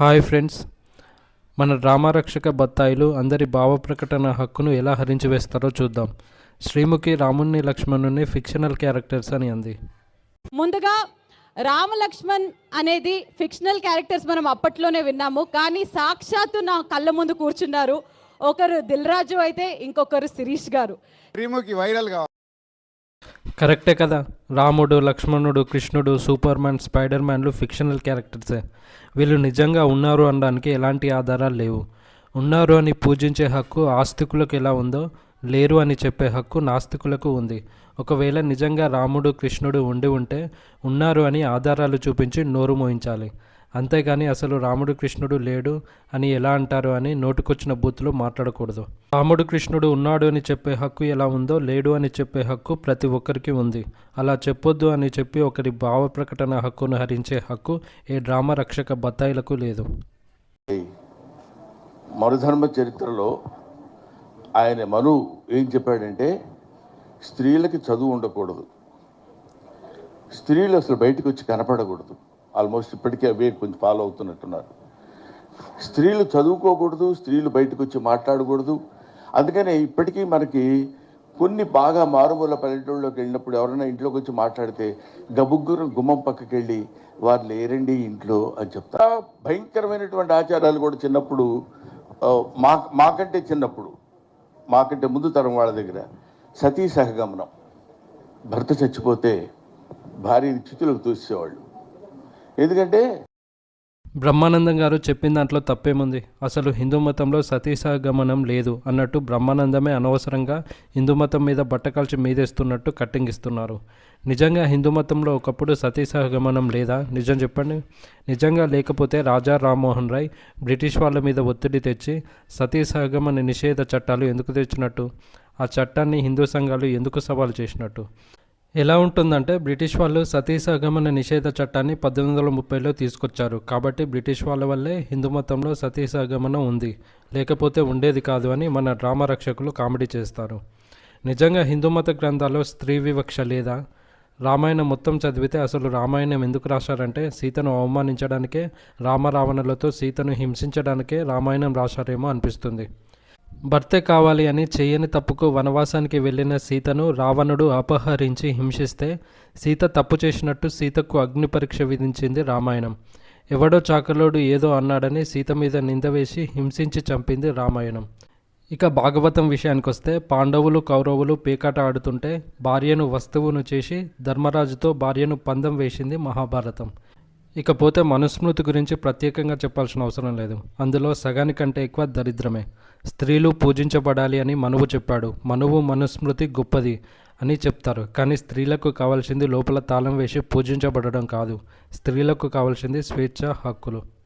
Hi friends. మన డ్రామారక్షక బత్తాయిలు అందరి భావ ప్రకటన హక్కును ఎలా హరించి వేస్తారో చూద్దాం. శ్రీముఖి రాముణ్ణి లక్ష్మణుని ఫిక్షనల్ క్యారెక్టర్స్ అని అంది. ముందుగా రామలక్ష్మణ్ అనేది ఫిక్షనల్ క్యారెక్టర్స్ మనం అప్పట్లోనే విన్నాము. కానీ సాక్షాత్తు నా కళ్ళ ముందు కూర్చున్నారు ఒకరు దిల్ రాజు అయితే ఇంకొకరు శిరీష్ గారు. శ్రీముఖి వైరల్ కావాలి. కరెక్టే కదా. రాముడు లక్ష్మణుడు కృష్ణుడు సూపర్ మ్యాన్ స్పైడర్ మ్యాన్లు ఫిక్షనల్ క్యారెక్టర్సే. వీళ్ళు నిజంగా ఉన్నారు అనడానికి ఎలాంటి ఆధారాలు లేవు. ఉన్నారు అని పూజించే హక్కు ఆస్తికులకు ఎలా ఉందో లేరు అని చెప్పే హక్కు నాస్తికులకు ఉంది. ఒకవేళ నిజంగా రాముడు కృష్ణుడు ఉండి ఉంటే ఉన్నారు అని ఆధారాలు చూపించి నోరు మోయించాలి. అంతేగాని అసలు రాముడు కృష్ణుడు లేడు అని ఎలా అంటారు అని నోటికొచ్చిన బూతులు మాట్లాడకూడదు. రాముడు కృష్ణుడు ఉన్నాడు అని చెప్పే హక్కు ఎలా ఉందో లేడు అని చెప్పే హక్కు ప్రతి ఒక్కరికి ఉంది. అలా చెప్పొద్దు అని చెప్పి ఒకరి భావ ప్రకటన హక్కును హరించే హక్కు ఏ డ్రామా రక్షక బత్తాయిలకు లేదు. మరుధర్మ చరిత్రలో ఆయన మను ఏం చెప్పాడంటే స్త్రీలకి చదువు ఉండకూడదు. స్త్రీలు అసలు బయటకు వచ్చి కనపడకూడదు. ఆల్మోస్ట్ ఇప్పటికే అవే కొంచెం ఫాలో అవుతున్నట్టున్నారు. స్త్రీలు చదువుకోకూడదు స్త్రీలు బయటకు వచ్చి మాట్లాడకూడదు. అందుకనే ఇప్పటికీ మనకి కొన్ని బాగా మారుమూల పల్లెటూళ్ళలోకి వెళ్ళినప్పుడు ఎవరైనా ఇంట్లోకి వచ్చి మాట్లాడితే గబుగ్గురు గుమ్మం పక్కకి వెళ్ళి వారు లేరండి ఇంట్లో అని చెప్తా భయంకరమైనటువంటి ఆచారాలు కూడా చిన్నప్పుడు మా మాకంటే చిన్నప్పుడు మాకంటే ముందు తరం వాళ్ళ దగ్గర సతీ సహగమనం. భర్త చచ్చిపోతే భార్యని చితులకు తూసేవాళ్ళు ఎందుకంటే బ్రహ్మానందం గారు చెప్పిన దాంట్లో తప్పేముంది? అసలు హిందూ మతంలో సతీసాగమనం లేదు అన్నట్టు బ్రహ్మానందమే అనవసరంగా హిందూ మతం మీద బట్టకాల్చి మీదేస్తున్నట్టు కట్టింగ్ ఇస్తున్నారు. నిజంగా హిందూ మతంలో ఒకప్పుడు సతీసాగమనం లేదా? నిజం చెప్పండి. నిజంగా లేకపోతే రాజా రామ్మోహన్ రాయ్ బ్రిటిష్ వాళ్ళ మీద ఒత్తిడి తెచ్చి సతీసాగమన నిషేధ చట్టాలు ఎందుకు తెచ్చినట్టు? ఆ చట్టాన్ని హిందూ సంఘాలు ఎందుకు సవాలు చేసినట్టు? ఎలా ఉంటుందంటే బ్రిటిష్ వాళ్ళు సతీసహగమన నిషేధ చట్టాన్ని పద్దెనిమిది వందల ముప్పైలో తీసుకొచ్చారు. కాబట్టి బ్రిటిష్ వాళ్ళ వల్లే హిందూ మతంలో సతీ సహగమనం ఉంది. లేకపోతే ఉండేది కాదు అని మన డ్రామా రక్షకులు కామెడీ చేస్తారు. నిజంగా హిందూ మత గ్రంథాల్లో స్త్రీ వివక్ష లేదా? రామాయణం మొత్తం చదివితే అసలు రామాయణం ఎందుకు రాశారంటే సీతను అవమానించడానికే రామరావణులతో సీతను హింసించడానికే రామాయణం రాశారేమో అనిపిస్తుంది. భర్తే కావాలి అని చేయని తప్పుకు వనవాసానికి వెళ్ళిన సీతను రావణుడు అపహరించి హింసిస్తే సీత తప్పు చేసినట్టు సీతకు అగ్ని పరీక్ష విధించింది రామాయణం. ఎవడో చాకలోడు ఏదో అన్నాడని సీత మీద నింద వేసి హింసించి చంపింది రామాయణం. ఇక భాగవతం విషయానికి వస్తే పాండవులు కౌరవులు పేకాట ఆడుతుంటే భార్యను వస్తువును చేసి ధర్మరాజుతో భార్యను పందం వేసింది మహాభారతం. ఇకపోతే మనుస్మృతి గురించి ప్రత్యేకంగా చెప్పాల్సిన అవసరం లేదు. అందులో సగానికంటే ఎక్కువ దరిద్రమే. స్త్రీలు పూజించబడాలి అని మనువు చెప్పాడు. మనువు మనుస్మృతి గొప్పది అని చెప్తారు. కానీ స్త్రీలకు కావాల్సింది లోపల తాళం వేసి పూజించబడడం కాదు. స్త్రీలకు కావాల్సింది స్వేచ్ఛ హక్కులు.